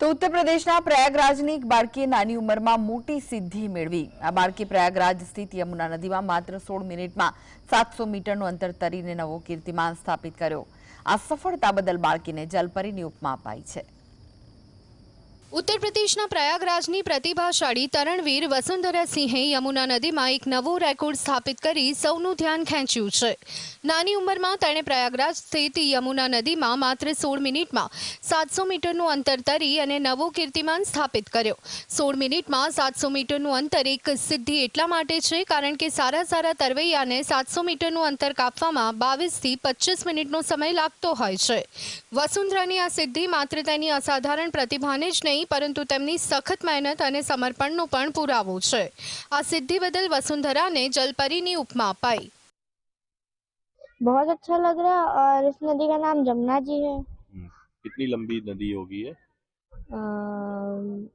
તો ઉત્તર પ્રદેશના પ્રયાગરાજની એક બાળકીએ નાની ઉંમરમાં મોટી સિદ્ધિ મેળવી. આ બાળકી પ્રયાગરાજ સ્થિત યમુના નદીમાં માત્ર સોળ મિનિટમાં સાતસો મીટરનું અંતર તરીને નવો કીર્તિમાન સ્થાપિત કર્યો. આ સફળતા બદલ બાળકીને જલપરીની ઉપમા અપાઈ છે. ઉત્તર પ્રદેશના પ્રયાગરાજની પ્રતિભાશાળી તરણવીર વસુંધરા સિંહે યમુના નદીમાં એક નવો રેકોર્ડ સ્થાપિત કરી સૌનું ધ્યાન ખેંચ્યું છે. નાની ઉંમરમાં તેણે પ્રયાગરાજ સ્થિત યમુના નદીમાં માત્ર સોળ મિનિટમાં સાતસો મીટરનું અંતર તરી અને નવો કીર્તિમાન સ્થાપિત કર્યો. સોળ મિનિટમાં સાતસો મીટરનું અંતર એક સિદ્ધિ એટલા માટે છે કારણ કે સારા સારા તરવૈયાને સાતસો મીટરનું અંતર કાપવામાં બાવીસથી પચીસ મિનિટનો સમય લાગતો હોય છે. વસુંધરાની આ સિદ્ધિ માત્ર તેની અસાધારણ પ્રતિભાને જ નહીં પરંતુ તેમની સખત મહેનત અને સમર્પણનો પણ પુરાવો છે આ સિદ્ધિ બદલ વસુંધરાને જલપરીની ઉપમા અપાઈ बहुत अच्छा लग रहा है और इस नदी का नाम जमुना जी है हम्म, कितनी लंबी नदी होगी ये अम,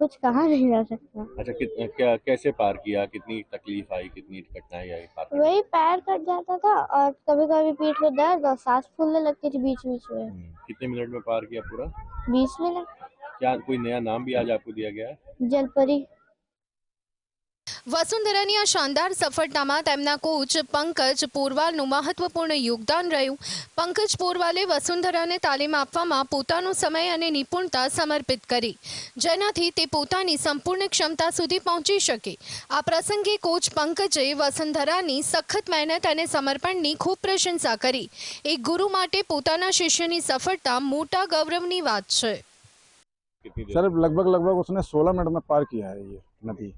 कुछ कहा नहीं जा सकता अच्छा कित, क्या कैसे पार किया कितनी तकलीफ आई कितनी कठिनाई आई पार करने वही पैर कट जाता था और कभी कभी पीठ में दर्द और सांस फूलने लगती थी बीच बीच में में? हम्म, कितने मिनट में पार किया पूरा बीस मिनट क्या कोई नया नाम भी आज आपको दिया गया है जलपरी વસુંધરાની આ શાનદાર સફળતામાં તેમના કોચ પંકજ પોરવાલનું મહત્વપૂર્ણ યોગદાન રહ્યું પંકજ પોરવાલે વસુંધરાને તાલીમ આપવામાં પોતાનો સમય અને નિપુણતા સમર્પિત કરી જેનાથી તે પોતાની સંપૂર્ણ ક્ષમતા સુધી પહોંચી શકે આ પ્રસંગે કોચ પંકજે વસુંધરાની સખત મહેનત અને સમર્પણની ખૂબ પ્રશંસા કરી એક ગુરુ માટે પોતાના શિષ્યની સફળતા મોટા ગૌરવની વાત છે कितनी देर सर लगभग लगभग उसने 16 मिनट में पार किया है ये नदी।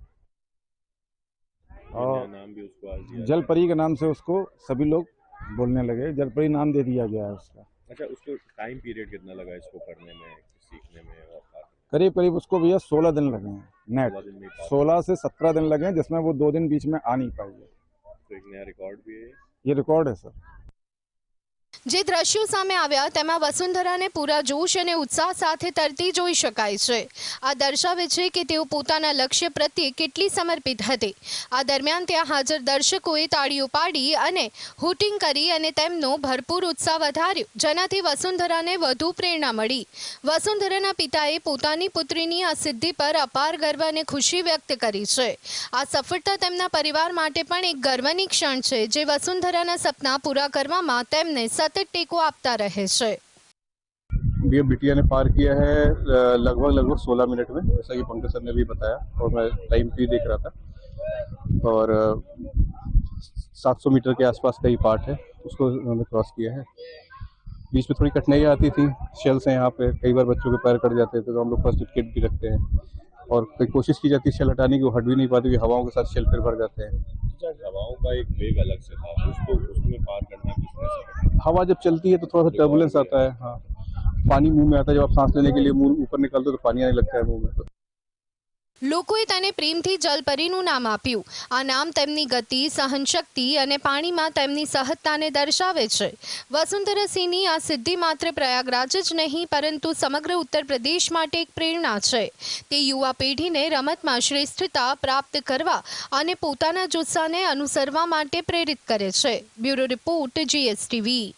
कोई नया नाम भी उसको आज दिया जल परी के नाम से उसको सभी लोग बोलने लगे। जल परी नाम दे दिया गया है उसका। अच्छा उसको टाइम पीरियड कितना लगा इसको पढ़ने में सीखने में करीब करीब उसको भैया 16 दिन लगे हैं नेट सोलह दिन में पार 16 से 17 दिन लगे हैं जिसमें वो दो दिन बीच में आ नहीं पाई है तो एक नया रिकॉर्ड भी है ये? रिकॉर्ड है सर। જે દ્રશ્યો સામે આવ્યા, તેમાં વસુંધરાને પૂરા જોશ અને ઉત્સાહ સાથે તરતી જોઈ શકાય છે. આ દર્શાવે છે કે તેઓ પોતાના લક્ષ્ય પ્રત્યે કેટલી સમર્પિત હતી. આ દરમિયાન ત્યાં હાજર દર્શકોએ તાળીઓ પાડી અને હૂટિંગ કરી અને તેમનો ભરપૂર ઉત્સાહ વધાર્યો, જેનાથી વસુંધરાને વધુ પ્રેરણા મળી. વસુંધરાના પિતાએ પોતાની પુત્રીની આ સિદ્ધિ પર અપાર ગર્વ અને ખુશી વ્યક્ત કરી છે. આ સફળતા તેમના પરિવાર માટે પણ એક ગર્વની ક્ષણ છે, જે વસુંધરાના સપના પૂરા કરવામાં તેમને સતત ટેકો આપતા રહે છે ये बिटिया ने पार किया है अ, लगभग लगभग 16 मिनट में जैसा कि पंकज सर ने भी बताया और मैं टाइम भी देख रहा था और सात सौ मीटर के आसपास का ही पार्ट है उसको उन्होंने क्रॉस किया है बीच में थोड़ी कठिनाइयाँ आती थी शेल्स हैं यहाँ पे कई बार बच्चों के पैर कट जाते थे तो हम लोग फर्स्ट एड किट भी रखते हैं और कई कोशिश की जाती है शेल हटाने की वो हट भी नहीं पाती हवाओं के साथ शेल फिर भर जाते हैं। हवाओं का एक वेग अलग से था उसको उसमें पार करना हवा जब चलती है तो थोड़ा सा टर्बुलेंस आता है हाँ। पानी मुँह में आता है जब आप सांस लेने के लिए मुँह ऊपर निकालते हो तो पानी आने लगता है मुँह में। લોકોએ તેને પ્રેમથી જલપરીનું નામ આપ્યું. આ નામ તેમની ગતિ, સહનશક્તિ અને પાણીમાં તેમની સહજતાને દર્શાવે છે. વસુંધરા સિંહની આ સિદ્ધિ માત્ર પ્રયાગરાજ જ નહીં, પરંતુ સમગ્ર ઉત્તર પ્રદેશ માટે એક પ્રેરણા છે. તે યુવા પેઢીને રમતમાં શ્રેષ્ઠતા પ્રાપ્ત કરવા અને પોતાના જુસ્સાને અનુસરવા માટે પ્રેરિત કરે છે. Bureau report GSTV.